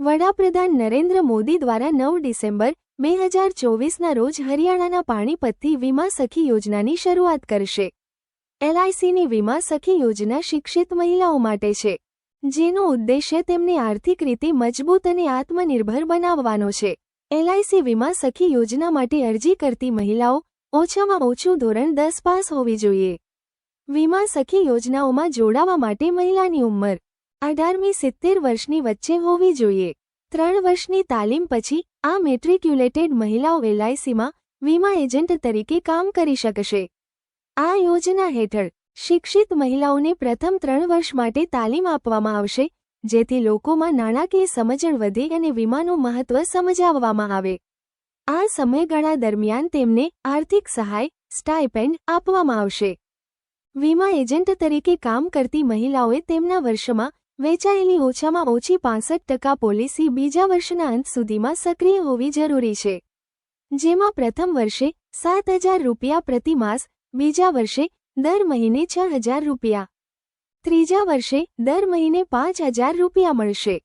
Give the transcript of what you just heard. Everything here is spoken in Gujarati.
વડાપ્રધાન નરેન્દ્ર મોદી દ્વારા નવ ડિસેમ્બર, બે હજાર ચોવીસના રોજ હરિયાણાના પાણીપતથી વીમા સખી યોજનાની શરૂઆત કરશે. એલઆઈસીની વીમા સખી યોજના શિક્ષિત મહિલાઓ માટે છે, જેનો ઉદ્દેશ્ય તેમને આર્થિક રીતે મજબૂત અને આત્મનિર્ભર બનાવવાનો છે. એલઆઈસી વીમા સખી યોજના માટે અરજી કરતી મહિલાઓ ઓછામાં ઓછું ધોરણ દસ પાસ હોવી જોઈએ. વીમા સખી યોજનાઓમાં જોડાવા માટે મહિલાની ઉંમર અઢારમી સિત્તેર વર્ષની વચ્ચે હોવી જોઈએ. ત્રણ વર્ષની તાલીમ પછી આ મેટ્રિક્યુલેટેડ મહિલાઓ એલઆઈસીમાં વીમા એજન્ટ તરીકે કામ કરી શકશે. આ યોજના હેઠળ શિક્ષિત મહિલાઓને પ્રથમ ત્રણ વર્ષ માટે તાલીમ આપવામાં આવશે, જેથી લોકોમાં નાણાકીય સમજણ વધે અને વીમાનું મહત્વ સમજાવવામાં આવે. આ સમયગાળા દરમિયાન તેમને આર્થિક સહાય, સ્ટાઇપેન્ડ આપવામાં આવશે. વીમા એજન્ટ તરીકે કામ કરતી મહિલાઓએ તેમના વર્ષમાં વેચાયેલી ઓછામાં ઓછી પાંસઠ ટકા પોલિસી બીજા વર્ષના અંત સુધીમાં સક્રિય હોવી જરૂરી છે. જેમાં પ્રથમ વર્ષે સાત હજાર રૂપિયા પ્રતિમાસ બીજા વર્ષે દર મહિને છ હજાર રૂપિયા. ત્રીજા વર્ષે દર મહિને પાંચ હજાર રૂપિયા મળશે.